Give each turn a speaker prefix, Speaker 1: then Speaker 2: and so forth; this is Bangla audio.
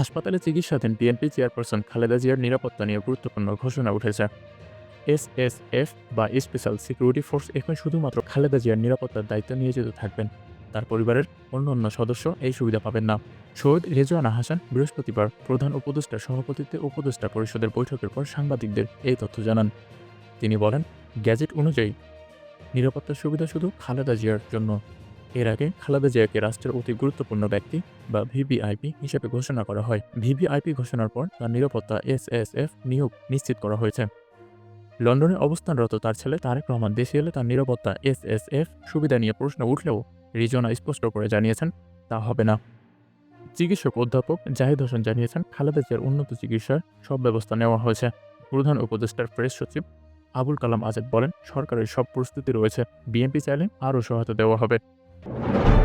Speaker 1: হাসপাতালে চিকিৎসাধীন বিএনপি চেয়ারপারসন খালেদা জিয়ার নিরাপত্তা নিয়ে গুরুত্বপূর্ণ ঘোষণা উঠেছে। এসএসএফ বা স্পেশাল সিকিউরিটি ফোর্স এখন শুধুমাত্র খালেদা জিয়ার নিরাপত্তার দায়িত্ব নিয়ে যেতে থাকবেন। তার পরিবারের অন্য অন্য সদস্য এই সুবিধা পাবেন না। সৈয়দ রেজওয়ানা হাসান বৃহস্পতিবার প্রধান উপদেষ্টার সভাপতিত্বে উপদেষ্টা পরিষদের বৈঠকের পর সাংবাদিকদের এই তথ্য জানান। তিনি বলেন, গ্যাজেট অনুযায়ী নিরাপত্তার সুবিধা শুধু খালেদা জিয়ার জন্য। এর আগে খালেদা জিয়াকে রাষ্ট্রের অতি গুরুত্বপূর্ণ ব্যক্তি বা ভিভিআইপি হিসেবে ঘোষণা করা হয়। ভিভিআইপি ঘোষণার পর তার নিরাপত্তা এসএসএফ নিয়োগ নিশ্চিত করা হয়েছে। লন্ডনে অবস্থানরত তার ছেলে তারেক রহমান দেশে এলে তার নিরাপত্তা এসএসএফ সুবিধা নিয়ে প্রশ্ন উঠলেও রিজনা স্পষ্ট করে জানিয়েছেন, তা হবে না। চিকিৎসক অধ্যাপক জাহিদ হোসেন জানিয়েছেন, খালেদা জিয়ার উন্নত চিকিৎসার সব ব্যবস্থা নেওয়া হয়েছে। প্রধান উপদেষ্টার প্রেস সচিব আবুল কালাম আজাদ বলেন, সরকারের সব প্রস্তুতি রয়েছে। বিএনপি চাইলে আরও সহায়তা দেওয়া হবে। you